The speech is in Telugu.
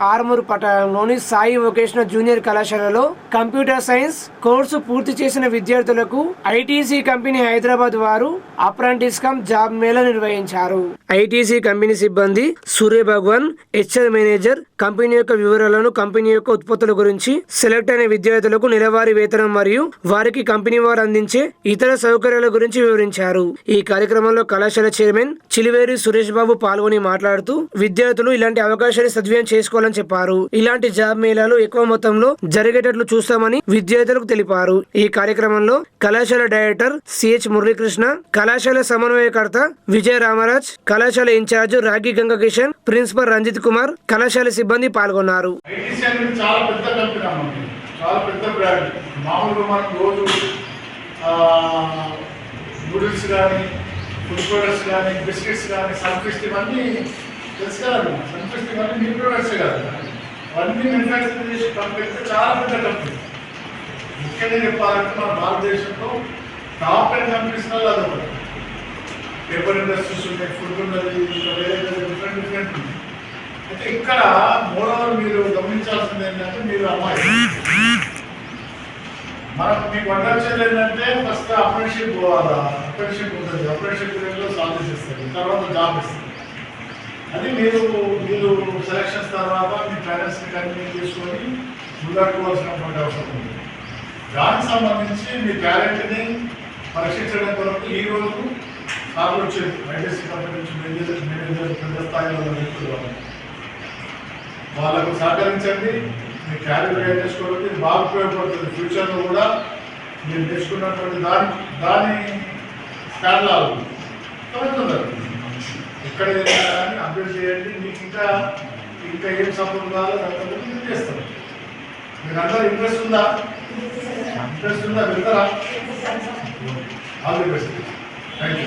ఆర్మూర్ పట్టణంలోని సాయి వొకేషనల్ జూనియర్ కళాశాలలో కంప్యూటర్ సైన్స్ కోర్సు పూర్తి చేసిన విద్యార్థులకు ఐటీసీ కంపెనీ హైదరాబాద్ వారు అప్రెంటిస్ కమ్ జాబ్ మేళ నిర్వహించారు. ఐటీసీ కంపెనీ సిబ్బంది Surya Bhagwan HR manager company యొక్క వివరాలను కంపెనీ యొక్క ఉత్పత్తుల గురించి సెలెక్ట్ అయిన విద్యార్థులకు నెలవారీ వేతనం మరియు వారికి కంపెనీ వారు అందించే ఇతర సౌకర్యాల గురించి వివరించారు. ఈ కార్యక్రమంలో కళాశాల చైర్మన్ చిలివేరి సురేష్ బాబు పాల్గొని మాట్లాడుతూ విద్యార్థులు ఇలాంటి అవకాశాన్ని సద్వినియోగం చేసుకోవాలని చెప్పారు. ఇలాంటి జాబ్ మేళాలు ఎక్కువ మొత్తంలో జరిగేటట్లు చూస్తామని విద్యార్థులకు తెలిపారు. ఈ కార్యక్రమంలో కళాశాల డైరెక్టర్ సిహెచ్ మురళీకృష్ణ కళాశాల సమన్వయకర్త విజయ రామరాజ్ కళాశాల ఇన్ఛార్జ్ రాగి గంగ కిషన్ ప్రిన్సిపల్ రంజిత్ కుమార్ కళాశాల సిబ్బంది పాల్గొన్నారు. నూడిల్స్ కానీ ఫుడ్ ప్రొడక్ట్స్ కానీ బిస్కెట్స్ కానీ సన్ఫిస్ట్ ఇవన్నీ తెలుసుకోవాలి. కదా కానీ ఇవన్నీ మీ ప్రొడక్ట్స్ కాదు. అవన్నీ మ్యానుఫ్యాక్చర్ చేసే కంపెనీ చాలా పెద్ద కంపెనీ ముఖ్యంగా చెప్పాలంటే మన భారతదేశంలో టాప్ టెన్ కంపెనీస్ కంపెనీస్లలో అదొకటి. పేపర్ ఇండస్ట్రీస్ ఉన్నాయి ఫుడ్ ఉన్నది వేరే డిఫరెంట్ డిఫరెంట్ ఉంది అయితే ఇక్కడ మూడవది మీరు గమనించాల్సింది ఏంటంటే మీరు అమ్మాయి. మనకు మీకు వండర్చేది ఏంటంటే ఫస్ట్ అప్రెంటిషిప్ పోవాలా? అప్రెంటిషిప్ ఉంటుంది. అప్రెంటిషిప్ పీరియడ్లో తర్వాత జాబ్ ఇస్తారు. అది మీరు మీరు సెలక్షన్స్ తర్వాత మీ పేరెంట్స్ని కన్వీన్ చేసుకొని ముందడుకోవాల్సినటువంటి అవసరం ఉంది. దానికి సంబంధించి మీ పేరెంట్ని పరీక్షించడం కొరకు ఈ రోజు నాకు వచ్చేది ఐటీసీ కంపెనీ నుంచి మేనేజర్ మేనేజర్ పెద్ద స్థాయిలో వ్యక్తులు వాళ్ళకు సహకరించండి మీ క్యాలిక్యులేట్ చేసుకోవడానికి బాగా ఉపయోగపడుతుంది. ఫ్యూచర్లో కూడా మీరు నేర్చుకున్నటువంటి దాని దాని స్టాండ్ అవుతుంది ఎక్కడ ఏదైనా కానీ అప్డేట్ చేయండి. మీకు ఇంకా ఇంకా ఏం సపోర్ట్ కావాలో దాంట్లో మీరు చేస్తారు మీరు అందరూ ఇంట్రెస్ట్ ఉందా? ఇంట్రెస్ట్ ఉందా? వెళ్తారా? All the best thank you